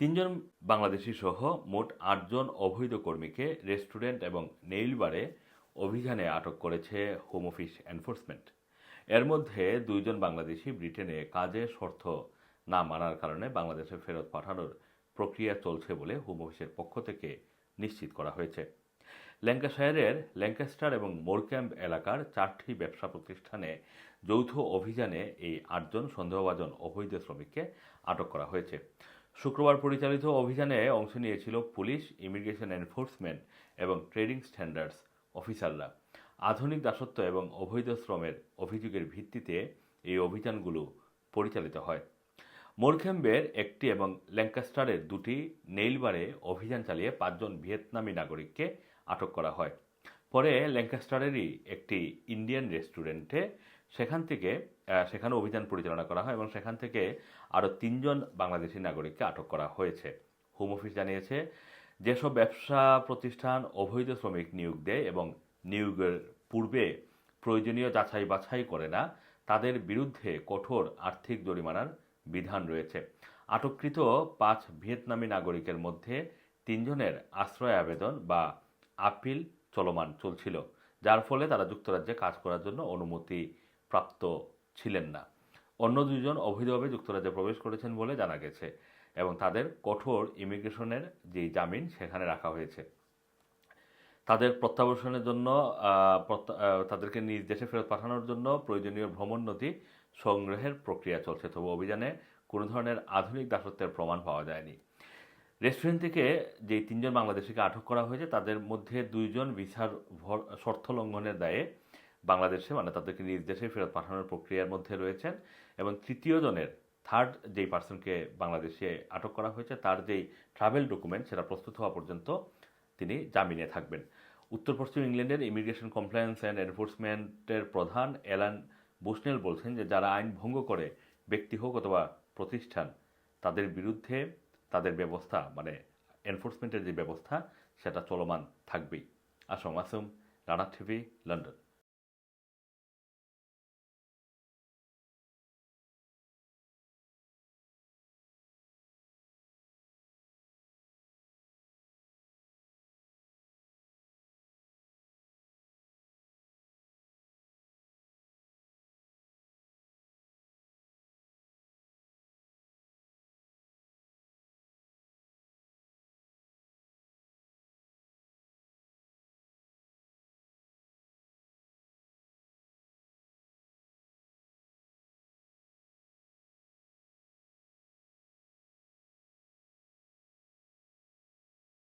তিনজন বাংলাদেশি সহ মোট আটজন অবৈধ কর্মীকে রেস্টুরেন্ট এবং নেইলবারে অভিযানে আটক করেছে হোম অফিস এনফোর্সমেন্ট এর মধ্যে দুইজন বাংলাদেশি ব্রিটেনে কাজে শর্ত না মানার কারণে বাংলাদেশে ফেরত পাঠানোর প্রক্রিয়া চলছে বলে হোম অফিসের পক্ষ থেকে নিশ্চিত করা হয়েছে। ল্যাঙ্কাশায়ারের ল্যাঙ্কাস্টার এবং মোরক্যাম্প এলাকার চারটি ব্যবসা প্রতিষ্ঠানে যৌথ অভিযানে এই আটজন সন্দেহভাজন অবৈধ শ্রমিককে আটক করা হয়েছে। শুক্রবার পরিচালিত অভিযানে অংশ নিয়েছিল পুলিশ, ইমিগ্রেশন এনফোর্সমেন্ট এবং ট্রেডিং স্ট্যান্ডার্ডস অফিসাররা। আধুনিক দাসত্ব এবং অবৈধ শ্রমের অভিযোগের ভিত্তিতে এই অভিযানগুলো পরিচালিত হয়। মোরখেম্বের একটি এবং ল্যাঙ্কাস্টারের দুটি নেইলবারে অভিযান চালিয়ে পাঁচজন ভিয়েতনামি নাগরিককে আটক করা হয়। পরে ল্যাঙ্কাস্টারেরই একটি ইন্ডিয়ান রেস্টুরেন্টে সেখান থেকে সেখানে অভিযান পরিচালনা করা হয় এবং সেখান থেকে আরও তিনজন বাংলাদেশি নাগরিককে আটক করা হয়েছে। হোম অফিস জানিয়েছে, যেসব ব্যবসা প্রতিষ্ঠান অবৈধ শ্রমিক নিয়োগ দেয় এবং নিয়োগের পূর্বে প্রয়োজনীয় যাচাই বাছাই করে না, তাদের বিরুদ্ধে কঠোর আর্থিক জরিমানার বিধান রয়েছে। আটককৃত পাঁচ ভিয়েতনামি নাগরিকের মধ্যে তিনজনের আশ্রয় আবেদন বা আপিল চলমান চলছিল, যার ফলে তারা যুক্তরাজ্যে কাজ করার জন্য অনুমতি প্রাপ্ত ছিলেন না। অন্য দুজন অবৈধভাবে যুক্তরাজ্যে প্রবেশ করেছেন বলে জানা গেছে এবং তাদের কঠোর ইমিগ্রেশনের যেই জামিন সেখানে রাখা হয়েছে। তাদের প্রত্যাবাসনের জন্য তাদেরকে নিজ দেশে ফেরত পাঠানোর জন্য প্রয়োজনীয় ভ্রমণ নথি সংগ্রহের প্রক্রিয়া চলছে। তবু অভিযানে কোনো ধরনের আধুনিক দাসত্বের প্রমাণ পাওয়া যায়নি। রেস্টুরেন্ট থেকে যে তিনজন বাংলাদেশিকে আটক করা হয়েছে, তাদের মধ্যে দুইজন ভিসার শর্ত লঙ্ঘনের দায়ে বাংলাদেশে মানে তাদেরকে নিজ দেশে ফেরত পাঠানোর প্রক্রিয়ার মধ্যে রয়েছেন এবং তৃতীয় জনের থার্ড যেই পার্সনকে বাংলাদেশে আটক করা হয়েছে, তার যেই ট্রাভেল ডকুমেন্ট সেটা প্রস্তুত হওয়া পর্যন্ত তিনি জামিনে থাকবেন। উত্তর পশ্চিম ইংল্যান্ডের ইমিগ্রেশন কমপ্লায়েন্স অ্যান্ড এনফোর্সমেন্টের প্রধান এলান বুসনেল বলছেন যে, যারা আইন ভঙ্গ করে ব্যক্তি হোক অথবা প্রতিষ্ঠান, তাদের বিরুদ্ধে তাদের ব্যবস্থা মানে এনফোর্সমেন্টের যে ব্যবস্থা, সেটা চলমান থাকবেই। Assam, আসুম, Rana TV, London.